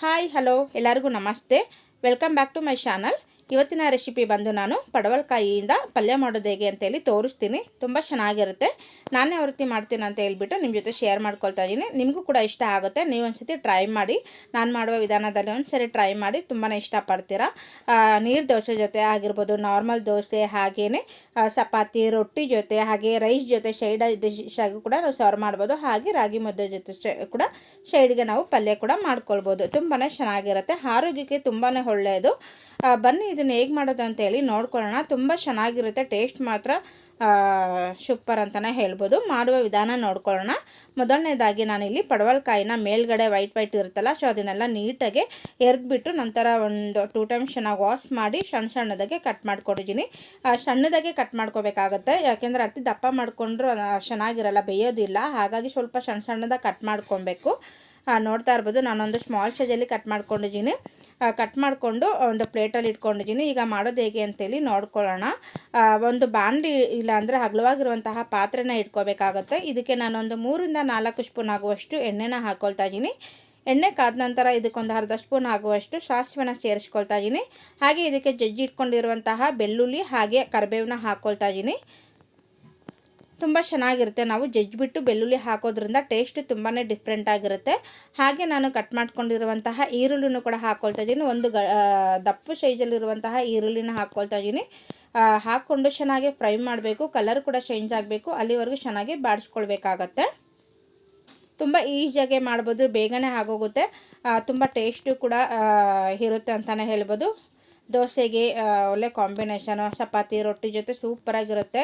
Hi hello ಎಲ್ಲರಿಗೂ ನಮಸ್ತೆ welcome back to my channel ಇವತ್ತಿನ ರೆಸಿಪಿ ಬಂದು ನಾನು ಪಡವಲಕಾಯಿಯಿಂದ ಪಲ್ಯ ಮಾಡೋದು ಹೇಗೆ ಅಂತೇಳಿ ತೋರಿಸ್ತೀನಿ. ತುಂಬ ಚೆನ್ನಾಗಿರುತ್ತೆ. ನಾನೇ ಯಾವ ರೀತಿ ಮಾಡ್ತೀನಿ ಅಂತ ಹೇಳಿಬಿಟ್ಟು ನಿಮ್ಮ ಜೊತೆ ಶೇರ್ ಮಾಡ್ಕೊಳ್ತಾ ಇದ್ದೀನಿ. ನಿಮಗೂ ಕೂಡ ಇಷ್ಟ ಆಗುತ್ತೆ. ನೀವು ಒಂದ್ಸತಿ ಟ್ರೈ ಮಾಡಿ. ನಾನು ಮಾಡುವ ವಿಧಾನದಲ್ಲಿ ಒಂದ್ಸರಿ ಟ್ರೈ ಮಾಡಿ. ತುಂಬಾ ಇಷ್ಟಪಡ್ತೀರಾ. ನೀರು ದೋಸೆ ಜೊತೆ ಆಗಿರ್ಬೋದು ನಾರ್ಮಲ್ ದೋಸೆ ಹಾಗೇ ಚಪಾತಿ, ರೊಟ್ಟಿ ಜೊತೆ, ಹಾಗೆ ರೈಸ್ ಜೊತೆ ಶೈಡ್ ಡಿಶ್ ಆಗಿ ಕೂಡ ನಾವು ಸರ್ವ್ ಮಾಡ್ಬೋದು. ಹಾಗೆ ರಾಗಿ ಮುದ್ದೆ ಜೊತೆ ಕೂಡ ಶೈಡ್ಗೆ ನಾವು ಪಲ್ಯ ಕೂಡ ಮಾಡ್ಕೊಳ್ಬೋದು. ತುಂಬಾ ಚೆನ್ನಾಗಿರುತ್ತೆ. ಆರೋಗ್ಯಕ್ಕೆ ತುಂಬಾ ಒಳ್ಳೆಯದು. ಬನ್ನಿ ಇದನ್ನು ಹೇಗೆ ಮಾಡೋದು ಅಂತೇಳಿ ನೋಡ್ಕೊಳ್ಳೋಣ. ತುಂಬ ಚೆನ್ನಾಗಿರುತ್ತೆ ಟೇಸ್ಟ್ ಮಾತ್ರ ಸೂಪರ್ ಅಂತಲೇ ಹೇಳ್ಬೋದು. ಮಾಡುವ ವಿಧಾನ ನೋಡ್ಕೊಳ್ಳೋಣ. ಮೊದಲನೇದಾಗಿ ನಾನಿಲ್ಲಿ ಪಡವಲ್ಕಾಯಿನ ಮೇಲ್ಗಡೆ ವೈಟ್ ವೈಟ್ ಇರುತ್ತಲ್ಲ ಸೊ ಅದನ್ನೆಲ್ಲ ನೀಟಾಗಿ ಎರೆದ್ಬಿಟ್ಟು ನಂತರ ಒಂದು ಟೂ ಟೈಮ್ಸ್ ಚೆನ್ನಾಗಿ ವಾಶ್ ಮಾಡಿ ಸಣ್ಣ ಸಣ್ಣದಾಗೆ ಕಟ್ ಮಾಡ್ಕೊಂಡಿದ್ದೀನಿ. ಆ, ಸಣ್ಣದಾಗೆ ಕಟ್ ಮಾಡ್ಕೋಬೇಕಾಗತ್ತೆ. ಯಾಕೆಂದರೆ ಅತಿ ದಪ್ಪ ಮಾಡಿಕೊಂಡ್ರು ಚೆನ್ನಾಗಿರಲ್ಲ ಬೇಯೋದಿಲ್ಲ. ಹಾಗಾಗಿ ಸ್ವಲ್ಪ ಸಣ್ಣ ಸಣ್ಣದಾಗಿ ಕಟ್ ಮಾಡ್ಕೊಬೇಕು. ನೋಡ್ತಾ ಇರ್ಬೋದು. ನಾನೊಂದು ಸ್ಮಾಲ್ ಸೈಜಲ್ಲಿ ಕಟ್ ಮಾಡ್ಕೊಂಡಿದ್ದೀನಿ. ಕಟ್ ಮಾಡಿಕೊಂಡು ಒಂದು ಪ್ಲೇಟಲ್ಲಿ ಇಟ್ಕೊಂಡಿದ್ದೀನಿ. ಈಗ ಮಾಡೋದು ಹೇಗೆ ಅಂತೇಳಿ ನೋಡ್ಕೊಳ್ಳೋಣ. ಒಂದು ಬಾಂಡಿ ಇಲ್ಲ ಅಂದರೆ ಅಗಲವಾಗಿರುವಂತಹ ಪಾತ್ರೆನ ಇಟ್ಕೋಬೇಕಾಗತ್ತೆ. ಇದಕ್ಕೆ ನಾನೊಂದು ಮೂರಿಂದ ನಾಲ್ಕು ಸ್ಪೂನ್ ಆಗುವಷ್ಟು ಎಣ್ಣೆನ ಹಾಕ್ಕೊಳ್ತಾ ಇದ್ದೀನಿ. ಎಣ್ಣೆ ಕಾದ ನಂತರ ಇದಕ್ಕೊಂದು ಅರ್ಧ ಸ್ಪೂನ್ ಆಗುವಷ್ಟು ಸಾಸಿವೆನ ಸೇರಿಸ್ಕೊಳ್ತಾ ಇದ್ದೀನಿ. ಹಾಗೆ ಇದಕ್ಕೆ ಜಜ್ಜಿ ಇಟ್ಕೊಂಡಿರುವಂತಹ ಬೆಳ್ಳುಳ್ಳಿ ಹಾಗೆ ಕರಿಬೇವನ್ನ ಹಾಕ್ಕೊಳ್ತಾ ಇದ್ದೀನಿ. ತುಂಬ ಚೆನ್ನಾಗಿರುತ್ತೆ. ನಾವು ಜಜ್ಜಿಬಿಟ್ಟು ಬೆಳ್ಳುಳ್ಳಿ ಹಾಕೋದ್ರಿಂದ ಟೇಸ್ಟ್ ತುಂಬಾ ಡಿಫ್ರೆಂಟ್ ಆಗಿರುತ್ತೆ. ಹಾಗೆ ನಾನು ಕಟ್ ಮಾಡ್ಕೊಂಡಿರುವಂತಹ ಈರುಳ್ಳಿನೂ ಕೂಡ ಹಾಕ್ಕೊಳ್ತಾ ಇದ್ದೀನಿ. ಒಂದು ಗ ದಪ್ಪು ಸೈಜಲ್ಲಿರುವಂತಹ ಈರುಳ್ಳಿನ ಹಾಕ್ಕೊಳ್ತಾ ಇದ್ದೀನಿ. ಹಾಕ್ಕೊಂಡು ಚೆನ್ನಾಗಿ ಫ್ರೈ ಮಾಡಬೇಕು. ಕಲರ್ ಕೂಡ ಚೇಂಜ್ ಆಗಬೇಕು. ಅಲ್ಲಿವರೆಗೂ ಚೆನ್ನಾಗಿ ಬಾಡಿಸ್ಕೊಳ್ಬೇಕಾಗತ್ತೆ. ತುಂಬ ಈಸಿಯಾಗೆ ಮಾಡ್ಬೋದು. ಬೇಗನೆ ಆಗೋಗುತ್ತೆ. ತುಂಬ ಟೇಸ್ಟು ಕೂಡ ಇರುತ್ತೆ ಅಂತಲೇ ಹೇಳ್ಬೋದು. ದೋಸೆಗೆ ಒಳ್ಳೆ ಕಾಂಬಿನೇಷನು ಚಪಾತಿ, ರೊಟ್ಟಿ ಜೊತೆ ಸೂಪರಾಗಿರುತ್ತೆ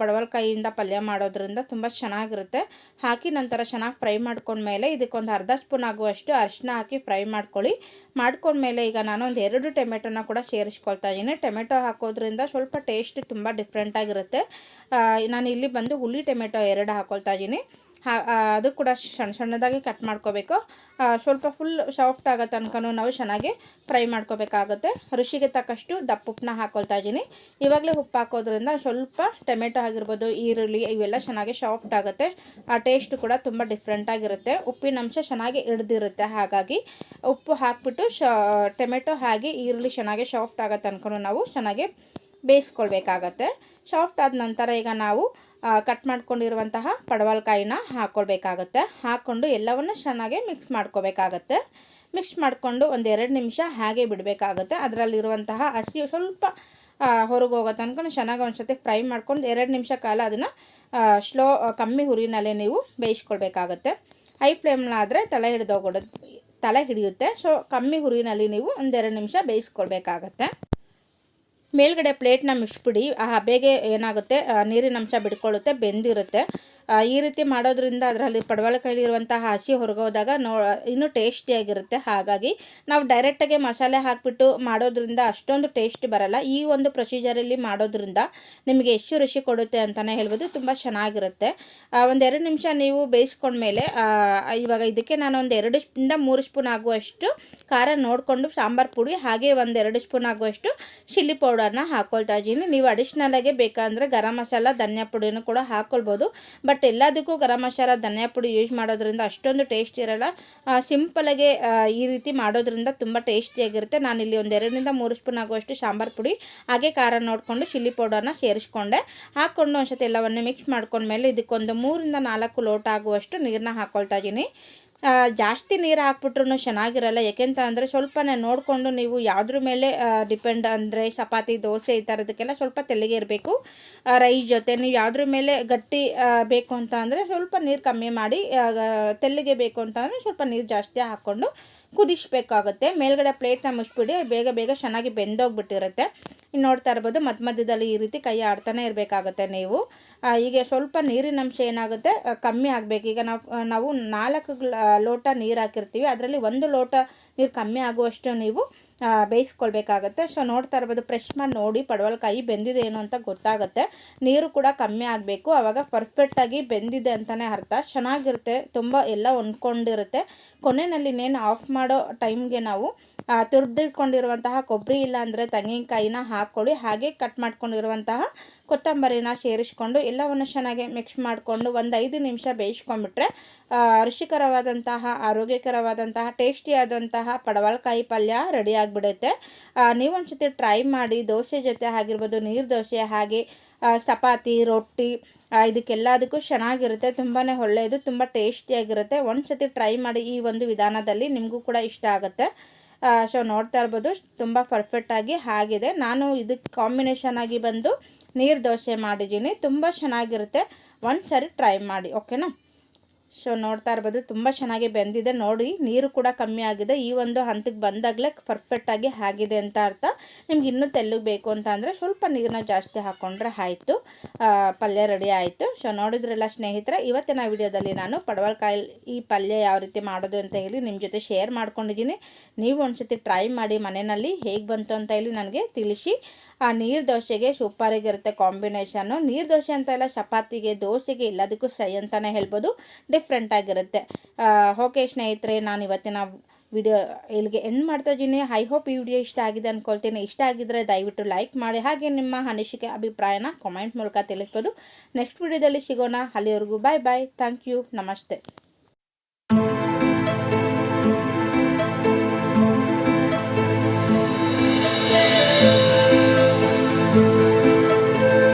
ಪಡವಲ್ಕಾಯಿಯಿಂದ ಪಲ್ಯ ಮಾಡೋದ್ರಿಂದ ತುಂಬ ಚೆನ್ನಾಗಿರುತ್ತೆ. ಹಾಕಿ ನಂತರ ಚೆನ್ನಾಗಿ ಫ್ರೈ ಮಾಡ್ಕೊಂಡ್ಮೇಲೆ ಇದಕ್ಕೊಂದು ಅರ್ಧ ಸ್ಪೂನ್ ಆಗುವಷ್ಟು ಅರಿಶಿನ ಹಾಕಿ ಫ್ರೈ ಮಾಡ್ಕೊಳ್ಳಿ. ಮಾಡ್ಕೊಂಡ್ಮೇಲೆ ಈಗ ನಾನು ಒಂದು ಎರಡು ಟೊಮೆಟೊನ ಕೂಡ ಸೇರಿಸ್ಕೊಳ್ತಾ ಇದ್ದೀನಿ. ಟೊಮೆಟೊ ಹಾಕೋದ್ರಿಂದ ಸ್ವಲ್ಪ ಟೇಸ್ಟ್ ತುಂಬ ಡಿಫ್ರೆಂಟಾಗಿರುತ್ತೆ ನಾನು ಇಲ್ಲಿ ಬಂದು ಹುಳಿ ಟೊಮೆಟೊ ಎರಡು ಹಾಕೊಳ್ತಾ ಇದ್ದೀನಿ. ಅದು ಕೂಡ ಸಣ್ಣ ಸಣ್ಣದಾಗಿ ಕಟ್ ಮಾಡ್ಕೋಬೇಕು. ಸ್ವಲ್ಪ ಫುಲ್ ಸಾಫ್ಟ್ ಆಗೋ ತನಕನೂ ನಾವು ಚೆನ್ನಾಗಿ ಫ್ರೈ ಮಾಡ್ಕೋಬೇಕಾಗುತ್ತೆ. ರುಚಿಗೆ ತಕ್ಕಷ್ಟು ದಪ್ಪ ಉಪ್ಪನ್ನ ಹಾಕೊಳ್ತಾ ಇದ್ದೀನಿ. ಇವಾಗಲೇ ಉಪ್ಪು ಹಾಕೋದ್ರಿಂದ ಸ್ವಲ್ಪ ಟೊಮೆಟೊ ಆಗಿರ್ಬೋದು, ಈರುಳ್ಳಿ ಇವೆಲ್ಲ ಚೆನ್ನಾಗಿ ಸಾಫ್ಟ್ ಆಗುತ್ತೆ. ಆ ಟೇಸ್ಟ್ ಕೂಡ ತುಂಬ ಡಿಫ್ರೆಂಟಾಗಿರುತ್ತೆ ಉಪ್ಪಿನ ಅಂಶ ಚೆನ್ನಾಗಿ ಹಿಡ್ದಿರುತ್ತೆ. ಹಾಗಾಗಿ ಉಪ್ಪು ಹಾಕ್ಬಿಟ್ಟು ಶ, ಟೊಮೆಟೊ ಹಾಗೆ ಈರುಳ್ಳಿ ಚೆನ್ನಾಗಿ ಸಾಫ್ಟ್ ಆಗೋ ತನಕನೂ ನಾವು ಚೆನ್ನಾಗಿ ಬೇಯಿಸ್ಕೊಳ್ಬೇಕಾಗತ್ತೆ. ಸಾಫ್ಟ್ ಆದ ನಂತರ ಈಗ ನಾವು ಕಟ್ ಮಾಡ್ಕೊಂಡಿರುವಂತಹ ಪಡವಲ್ಕಾಯಿನ ಹಾಕ್ಕೊಳ್ಬೇಕಾಗತ್ತೆ ಹಾಕ್ಕೊಂಡು ಎಲ್ಲವನ್ನು ಚೆನ್ನಾಗಿ ಮಿಕ್ಸ್ ಮಾಡ್ಕೋಬೇಕಾಗತ್ತೆ ಮಿಕ್ಸ್ ಮಾಡಿಕೊಂಡು ಒಂದು ಎರಡು ನಿಮಿಷ ಹಾಗೆ ಬಿಡಬೇಕಾಗುತ್ತೆ. ಅದರಲ್ಲಿರುವಂತಹ ಹಸಿ ಸ್ವಲ್ಪ ಹೊರಗೆ ಹೋಗೋ ತನಕ ಚೆನ್ನಾಗಿ ಒಂದ್ಸತಿ ಫ್ರೈ ಮಾಡ್ಕೊಂಡು ಎರಡು ನಿಮಿಷ ಕಾಲ ಅದನ್ನು ಸ್ಲೋ, ಕಮ್ಮಿ ಹುರಿನಲ್ಲೇ ನೀವು ಬೇಯಿಸ್ಕೊಳ್ಬೇಕಾಗತ್ತೆ. ಹೈ ಫ್ಲೇಮ್ನಾದರೆ ತಲೆ ಹಿಡಿದೋಗ ತಲೆ ಹಿಡಿಯುತ್ತೆ. ಸೊ ಕಮ್ಮಿ ಹುರಿನಲ್ಲಿ ನೀವು ಒಂದೆರಡು ನಿಮಿಷ ಬೇಯಿಸ್ಕೊಳ್ಬೇಕಾಗತ್ತೆ. ಮೇಲ್ಗಡೆ ಪ್ಲೇಟ್ನ ಮುಚ್ಚಿಬಿಡಿ ಆ ಹಬೆಗೆ ಏನಾಗುತ್ತೆ ನೀರಿನ ಅಂಶ ಬಿಡ್ಕೊಳ್ಳುತ್ತೆ, ಬೆಂದಿರುತ್ತೆ. ಈ ರೀತಿ ಮಾಡೋದ್ರಿಂದ ಅದರಲ್ಲಿ ಪಡವಲಕಾಯಿಲಿರುವಂತಹ ಹಸಿ ಹೊರಗೋದಾಗ ನೋ, ಇನ್ನೂ ಟೇಸ್ಟಿಯಾಗಿರುತ್ತೆ. ಹಾಗಾಗಿ ನಾವು ಡೈರೆಕ್ಟಾಗಿ ಮಸಾಲೆ ಹಾಕಿಬಿಟ್ಟು ಮಾಡೋದ್ರಿಂದ ಅಷ್ಟೊಂದು ಟೇಸ್ಟ್ ಬರಲ್ಲ. ಈ ಒಂದು ಪ್ರೊಸೀಜರಲ್ಲಿ ಮಾಡೋದ್ರಿಂದ ನಿಮಗೆ ಎಷ್ಟು ರುಚಿ ಕೊಡುತ್ತೆ ಅಂತಲೇ ಹೇಳ್ಬೋದು. ತುಂಬ ಚೆನ್ನಾಗಿರುತ್ತೆ. ಒಂದೆರಡು ನಿಮಿಷ ನೀವು ಬೇಯಿಸ್ಕೊಂಡ್ಮೇಲೆ ಇವಾಗ ಇದಕ್ಕೆ ನಾನು ಒಂದು ಎರಡು ಇಂದ ಮೂರು ಸ್ಪೂನ್ ಆಗುವಷ್ಟು ಖಾರ ನೋಡಿಕೊಂಡು ಸಾಂಬಾರು ಪುಡಿ, ಹಾಗೆ ಒಂದೆರಡು ಸ್ಪೂನ್ ಆಗುವಷ್ಟು ಚಿಲ್ಲಿ ಪೌಡರ್ನ ಹಾಕೊಳ್ತಾ ಇದ್ದೀನಿ. ನೀವು ಅಡಿಷ್ನಲಾಗೆ ಬೇಕಂದರೆ ಗರಂ ಮಸಾಲ, ಧನಿಯಾ ಪುಡಿನೂ ಕೂಡ ಹಾಕ್ಕೊಳ್ಬೋದು ಬಟ್ ಎಲ್ಲದಕ್ಕೂ ಗರಂ ಮಸಾಲ, ಧನಿಯಾ ಪುಡಿ ಯೂಸ್ ಮಾಡೋದ್ರಿಂದ ಅಷ್ಟೊಂದು ಟೇಸ್ಟ್ ಇರಲ್ಲ. ಸಿಂಪಲಾಗೆ ಈ ರೀತಿ ಮಾಡೋದ್ರಿಂದ ತುಂಬ ಟೇಸ್ಟಿಯಾಗಿರುತ್ತೆ ಇಲ್ಲಿ ಒಂದು ಎರಡರಿಂದ ಮೂರು ಸ್ಪೂನ್ ಆಗುವಷ್ಟು ಸಾಂಬಾರು ಪುಡಿ, ಹಾಗೆ ಖಾರ ನೋಡಿಕೊಂಡು ಚಿಲ್ಲಿ ಪೌಡರ್ನ ಸೇರಿಸ್ಕೊಂಡೆ. ಹಾಕ್ಕೊಂಡು ಒಂದ್ಸತಿ ಎಲ್ಲವನ್ನು ಮಿಕ್ಸ್ ಮಾಡ್ಕೊಂಡ್ಮೇಲೆ ಇದಕ್ಕೊಂದು ಮೂರಿಂದ ನಾಲ್ಕು ಲೋಟ ಆಗುವಷ್ಟು ನೀರನ್ನ ಹಾಕ್ಕೊಳ್ತಾ ಇದ್ದೀನಿ. ಜಾಸ್ತಿ ನೀರು ಹಾಕ್ಬಿಟ್ರು ಚೆನ್ನಾಗಿರಲ್ಲ. ಯಾಕೆಂತ ಅಂದರೆ ಸ್ವಲ್ಪನೇ ನೋಡಿಕೊಂಡು ನೀವು ಯಾವುದ್ರ ಮೇಲೆ ಡಿಪೆಂಡ್ ಅಂದರೆ ಚಪಾತಿ, ದೋಸೆ ಈ ಥರದಕ್ಕೆಲ್ಲ ಸ್ವಲ್ಪ ತೆಳ್ಳಗೆ ಇರಬೇಕು. ರೈಸ್ ಜೊತೆ ನೀವು ಯಾವುದ್ರ ಮೇಲೆ ಗಟ್ಟಿ ಬೇಕು ಅಂತ ಅಂದರೆ ಸ್ವಲ್ಪ ನೀರು ಕಮ್ಮಿ ಮಾಡಿ ತೆಲ್ಲಿಗೆ ಬೇಕು ಅಂತ ಅಂದರೆ ಸ್ವಲ್ಪ ನೀರು ಜಾಸ್ತಿ ಹಾಕ್ಕೊಂಡು ಕುದಿಸ್ಬೇಕಾಗುತ್ತೆ. ಮೇಲ್ಗಡೆ ಪ್ಲೇಟ್ನ ಮುಚ್ಚಿಬಿಡಿ ಬೇಗ ಬೇಗ ಚೆನ್ನಾಗಿ ಬೆಂದೋಗ್ಬಿಟ್ಟಿರುತ್ತೆ. ಇನ್ನು ನೋಡ್ತಾ ಇರ್ಬೋದು ಮಧ್ಯ ಮಧ್ಯದಲ್ಲಿ ಈ ರೀತಿ ಕೈ ಆಡ್ತಾನೆ ಇರಬೇಕಾಗುತ್ತೆ ನೀವು. ಈಗ ಸ್ವಲ್ಪ ನೀರಿನ ಅಂಶ ಏನಾಗುತ್ತೆ ಕಮ್ಮಿ ಆಗಬೇಕು. ಈಗ ನಾವು ನಾವು ನಾಲ್ಕು ಲೋಟ ನೀರು ಹಾಕಿರ್ತೀವಿ. ಅದರಲ್ಲಿ ಒಂದು ಲೋಟ ನೀರು ಕಮ್ಮಿ ಆಗುವಷ್ಟು ನೀವು ಬೇಯಿಸ್ಕೊಳ್ಬೇಕಾಗತ್ತೆ. ಸೊ ನೋಡ್ತಾ ಇರ್ಬೋದು ಪ್ರೆಶ್ ಮಾಡಿ ನೋಡಿ ಪಡವಲಕಾಯಿ ಬೆಂದಿದೆ ಏನು ಅಂತ ಗೊತ್ತಾಗುತ್ತೆ. ನೀರು ಕೂಡ ಕಮ್ಮಿ ಆಗಬೇಕು. ಆವಾಗ ಪರ್ಫೆಕ್ಟಾಗಿ ಬೆಂದಿದೆ ಅಂತಲೇ ಅರ್ಥ. ಚೆನ್ನಾಗಿರುತ್ತೆ, ತುಂಬ ಎಲ್ಲ ಹೊಂದ್ಕೊಂಡಿರುತ್ತೆ. ಕೊನೆಯಲ್ಲಿ ಇನ್ನೇನು ಆಫ್ ಮಾಡೋ ಟೈಮ್ಗೆ ನಾವು ತುರಿದಿಟ್ಕೊಂಡಿರುವಂತಹ ಕೊಬ್ಬರಿ ಇಲ್ಲಾಂದರೆ ತೆಂಗಿನಕಾಯಿನ ಹಾಕ್ಕೊಳ್ಳಿ, ಹಾಗೆ ಕಟ್ ಮಾಡ್ಕೊಂಡಿರುವಂತಹ ಕೊತ್ತಂಬರಿನ ಸೇರಿಸ್ಕೊಂಡು ಎಲ್ಲವನ್ನು ಚೆನ್ನಾಗಿ ಮಿಕ್ಸ್ ಮಾಡಿಕೊಂಡು ಒಂದು ಐದು ನಿಮಿಷ ಬೇಯಿಸ್ಕೊಂಡ್ಬಿಟ್ರೆ ರುಚಿಕರವಾದಂತಹ, ಆರೋಗ್ಯಕರವಾದಂತಹ, ಟೇಸ್ಟಿಯಾದಂತಹ ಪಡವಲ್ಕಾಯಿ ಪಲ್ಯ ರೆಡಿ ಆಗಿಬಿಡುತ್ತೆ. ನೀವು ಸತಿ ಟ್ರೈ ಮಾಡಿ, ದೋಸೆ ಜೊತೆ ಆಗಿರ್ಬೋದು, ನೀರು ದೋಸೆ ಹಾಗೆ ಚಪಾತಿ, ರೊಟ್ಟಿ ಇದಕ್ಕೆಲ್ಲದಕ್ಕೂ ಚೆನ್ನಾಗಿರುತ್ತೆ ತುಂಬಾ ಒಳ್ಳೆಯದು, ತುಂಬ ಟೇಸ್ಟಿಯಾಗಿರುತ್ತೆ. ಒಂದು ಸತಿ ಟ್ರೈ ಮಾಡಿ ಈ ಒಂದು ವಿಧಾನದಲ್ಲಿ ನಿಮಗೂ ಕೂಡ ಇಷ್ಟ ಆಗುತ್ತೆ. ಸೊ ನೋಡ್ತಾ ಇರ್ಬೋದು. ತುಂಬ ಪರ್ಫೆಕ್ಟಾಗಿ ಆಗಿದೆ. ನಾನು ಇದಕ್ಕೆ ಕಾಂಬಿನೇಷನ್ ಆಗಿ ಬಂದು ನೀರು ದೋಸೆ ಮಾಡಿದ್ದೀನಿ. ತುಂಬ ಚೆನ್ನಾಗಿರುತ್ತೆ. ಒಂದು ಸರಿ ಟ್ರೈ ಮಾಡಿ ಓಕೆನಾ ಸೊ ನೋಡ್ತಾ ಇರ್ಬೋದು. ತುಂಬ ಚೆನ್ನಾಗಿ ಬೆಂದಿದೆ. ನೋಡಿ, ನೀರು ಕೂಡ ಕಮ್ಮಿ ಆಗಿದೆ. ಈ ಒಂದು ಹಂತಕ್ಕೆ ಬಂದಾಗಲೇ ಪರ್ಫೆಕ್ಟಾಗಿ ಆಗಿದೆ ಅಂತ ಅರ್ಥ. ನಿಮ್ಗೆ ಇನ್ನೂ ತೆಲ್ಲಗೆ ಬೇಕು ಅಂತ ಅಂದರೆ ಸ್ವಲ್ಪ ನೀರನ್ನ ಜಾಸ್ತಿ ಹಾಕ್ಕೊಂಡ್ರೆ ಆಯಿತು. ಪಲ್ಯ ರೆಡಿ ಆಯಿತು. ಸೊ ನೋಡಿದ್ರಲ್ಲ ಸ್ನೇಹಿತರೆ, ಇವತ್ತಿನ ವಿಡಿಯೋದಲ್ಲಿ ನಾನು ಪಡವಲ್ಕಾಯಿ ಈ ಪಲ್ಯ ಯಾವ ರೀತಿ ಮಾಡೋದು ಅಂತ ಹೇಳಿ ನಿಮ್ಮ ಜೊತೆ ಶೇರ್ ಮಾಡ್ಕೊಂಡಿದ್ದೀನಿ. ನೀವು ಒಂದ್ಸತಿ ಟ್ರೈ ಮಾಡಿ ಮನೆಯಲ್ಲಿ ಹೇಗೆ ಬಂತು ಅಂತ ಹೇಳಿ ನನಗೆ ತಿಳಿಸಿ. ಆ, ನೀರು ದೋಸೆಗೆ ಸೂಪರಾಗಿರುತ್ತೆ ಕಾಂಬಿನೇಷನ್ನು ನೀರು ದೋಸೆ ಅಂತ ಎಲ್ಲ ಚಪಾತಿಗೆ, ದೋಸೆಗೆ ಎಲ್ಲದಕ್ಕೂ ಸೈ ಅಂತಲೇ ಹೇಳ್ಬೋದು. ಡಿಫ್ರೆಂಟ್ ಆಗಿರುತ್ತೆ. ಓಕೆ ಸ್ನೇಹಿತರೆ, ನಾನು ಇವತ್ತಿನ ವಿಡಿಯೋ ಇಲ್ಲಿಗೆ ಎಂಡ್ ಮಾಡ್ತಾ ಇದ್ದೀನಿ. ಐ ಹೋಪ್ ಈ ವಿಡಿಯೋ ಇಷ್ಟ ಆಗಿದೆ ಅಂದ್ಕೊಳ್ತೀನಿ ಇಷ್ಟ ಆಗಿದ್ದರೆ ದಯವಿಟ್ಟು ಲೈಕ್ ಮಾಡಿ. ಹಾಗೆ ನಿಮ್ಮ ಅನಿಸಿಕೆ ಅಭಿಪ್ರಾಯನ ಕಾಮೆಂಟ್ ಮೂಲಕ ತಿಳಿಸ್ಬೋದು. ನೆಕ್ಸ್ಟ್ ವಿಡಿಯೋದಲ್ಲಿ ಸಿಗೋಣ. ಅಲ್ಲಿವರೆಗೂ ಬಾಯ್ ಬಾಯ್ ಥ್ಯಾಂಕ್ ಯು ನಮಸ್ತೆ.